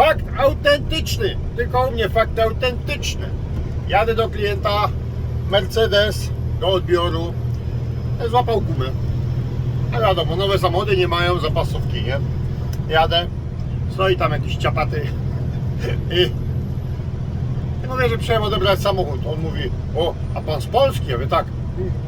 Fakt autentyczny, tylko u mnie fakt autentyczny. Jadę do klienta, Mercedes do odbioru, złapał gumę. A wiadomo, nowe samochody nie mają zapasówki, nie? Jadę, stoi tam jakiś ciapaty i i mówię, że przyjechałem odebrać samochód. On mówi, o, a pan z Polski? Ja mówię, tak,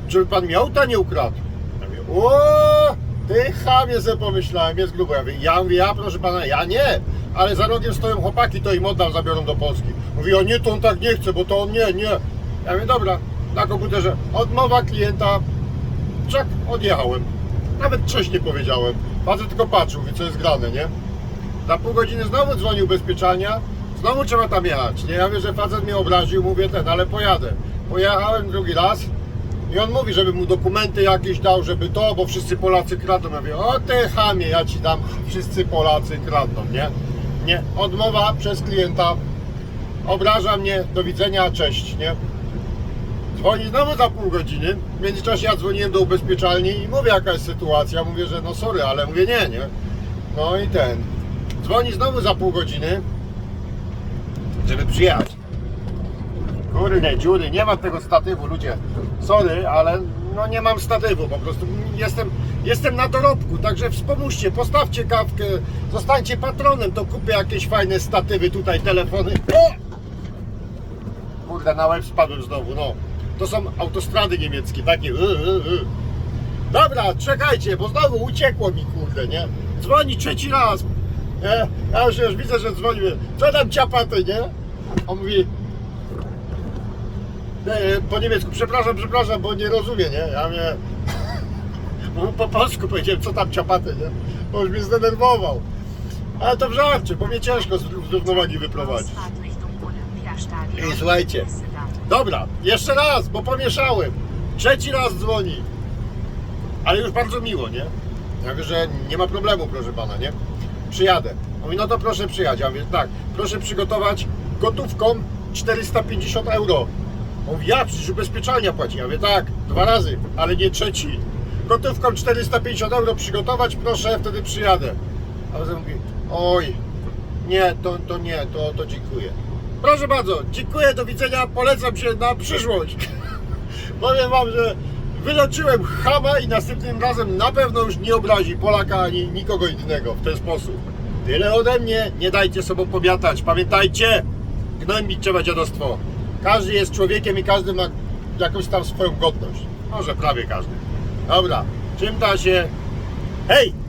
żeby pan mi auta nie ukradł. Ja mówię, o, ty chamie sobie pomyślałem, jest grubo. Ja mówię, ja, mówię, ja proszę pana, ja nie, ale za rogiem stoją chłopaki, to im oddam, zabiorą do Polski. Mówi, o nie, to on tak nie chce, bo to on nie, nie. Ja mówię, dobra, na komputerze, odmowa klienta, czek, odjechałem. Nawet cześć nie powiedziałem. Facet tylko patrzył, mówi, co jest grane, nie? Za pół godziny znowu dzwonił ubezpieczalnia, znowu trzeba tam jechać. Nie, ja wiem, że facet mnie obraził, mówię ten, ale pojadę. Pojechałem drugi raz i on mówi, żeby mu dokumenty jakieś dał, żeby to, bo wszyscy Polacy kradną. Ja mówię, o ty chamie, ja ci dam, wszyscy Polacy kradną, nie? Nie, odmowa przez klienta, obraża mnie, do widzenia, cześć, nie? Dzwoni znowu za pół godziny. W międzyczasie ja dzwoniłem do ubezpieczalni i mówię jaka jest sytuacja. Mówię, że no sorry, ale mówię nie, nie. No i ten. Dzwoni znowu za pół godziny, żeby przyjechać. Kurde, dziury, nie mam tego statywu, ludzie. Sorry, ale no nie mam statywu, po prostu jestem, jestem na dorobku, także wspomóżcie, postawcie kawkę, zostańcie patronem, to kupię jakieś fajne statywy, tutaj telefony. O! Kurde, na łeb spadłem znowu, no. To są autostrady niemieckie, takie. y, y, y. Dobra, czekajcie, bo znowu uciekło mi, kurde, nie? Dzwoni trzeci raz. Nie? Ja już, już widzę, że dzwoni. Co tam ciapaty, nie? On mówi. E, Po niemiecku, przepraszam, przepraszam, bo nie rozumie, nie? Ja mnie. Po polsku powiedziałem, co tam ciapaty, nie? Bo już mnie zdenerwował. Ale to w żarcie, bo mnie ciężko z równowagi wyprowadzić. I słuchajcie, Dobra, jeszcze raz, bo pomieszałem. Trzeci raz dzwoni. Ale już bardzo miło, nie? Ja mówię, że nie ma problemu, proszę pana, nie? Przyjadę. Mówi, no to proszę przyjechać. Ja mówię, tak, proszę przygotować gotówką 450 euro. Mówi, ja przecież ubezpieczalnia płaci. Ja mówię, tak, dwa razy, ale nie trzeci. Gotówką 450 euro przygotować, proszę, wtedy przyjadę. A potem mówi, oj, nie, to, to nie, to, to dziękuję. Proszę bardzo, dziękuję, do widzenia, polecam się na przyszłość. Powiem wam, że wyleczyłem chama i następnym razem na pewno już nie obrazi Polaka ani nikogo innego w ten sposób. Tyle ode mnie, nie dajcie sobą pomiatać. Pamiętajcie, gnębić trzeba dziadostwo. Każdy jest człowiekiem i każdy ma jakąś tam swoją godność. Może prawie każdy. Dobra, czym da się? Hej!